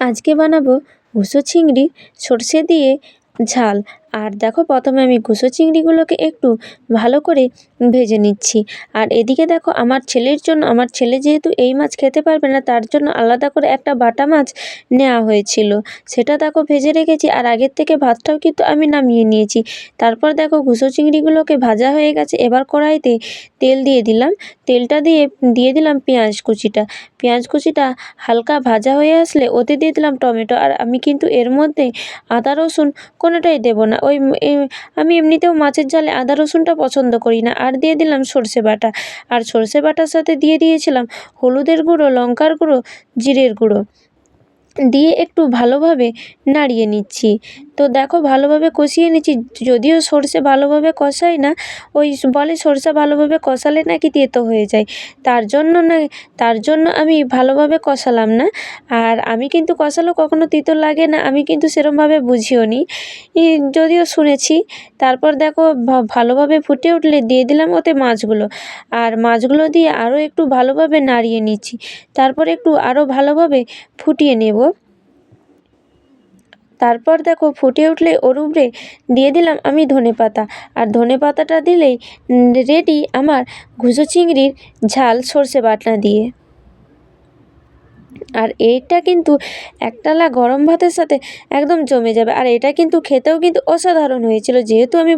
আজকে বানাবো ঘুষো চিংড়ি সর্ষে দিয়ে ঝাল আর দেখো প্রথমে আমি ঘুসো চিংড়িগুলোকে একটু ভালো করে ভেজে নিচ্ছি। আর এদিকে দেখো আমার ছেলের জন্য, আমার ছেলে যেহেতু এই মাছ খেতে পারবে না, তার জন্য আলাদা করে একটা বাটা মাছ নেওয়া হয়েছিল। সেটা দেখো ভেজে রেখেছি আর আগের থেকে ভাতটাও কিন্তু আমি নামিয়ে নিয়েছি। তারপর দেখো ঘুসো চিংড়িগুলোকে ভাজা হয়ে গেছে। এবার কড়াইতে তেল দিয়ে দিলাম। তেলটা দিয়ে দিয়ে দিলাম পেঁয়াজ কুচিটা। পেঁয়াজ কুচিটা হালকা ভাজা হয়ে আসলে ওতে দিয়ে দিলাম টমেটো। আর আমি কিন্তু এর মধ্যে আদা রসুন কোনোটাই দেবো না। ওই আমি এমনিতেও মাছের জালে আদা রসুনটা পছন্দ করি না। আর দিয়ে দিলাম সর্ষে বাটা। আর সর্ষে বাটার সাথে দিয়ে দিয়েছিলাম হলুদের গুঁড়ো, লঙ্কার গুঁড়ো, জিরের গুঁড়ো। দিয়ে একটু ভালোভাবে নাড়িয়ে নিচ্ছি। তো দেখো ভালোভাবে কষিয়ে নিচ্ছি। যদিও সর্ষে ভালোভাবে কষাই না, ওই বলে সর্ষে ভালোভাবে কষালে নাকি তেতো হয়ে যায়। তার জন্য না, তার জন্য আমি ভালোভাবে কষালাম না। আর আমি কিন্তু কষালেও কখনো তিতো লাগে না, আমি কিন্তু সেরমভাবে বুঝিও নি। যদিও শুনেছি। তারপর দেখো ভালোভাবে ফুটে উঠলে দিয়ে দিলাম ওতে মাছগুলো। আর মাছগুলো দিয়ে আরও একটু ভালোভাবে নাড়িয়ে নিচ্ছি। তারপর একটু আরও ভালোভাবে ফুটিয়ে নেব। তারপর দেখো ফুটে উঠলে ওর উপরে দিয়ে দিলাম আমি ধনে পাতা। আর ধনে পাতাটা দিলেই রেডি আমার ঘুষো চিংড়ির ঝাল সর্ষে বাটনা দিয়ে। আর এইটা কিন্তু একটালা গরম ভাতের সাথে একদম জমে যাবে। আর এটা কিন্তু খেতেও কিন্তু অসাধারণ হয়েছিল। যেহেতু আমি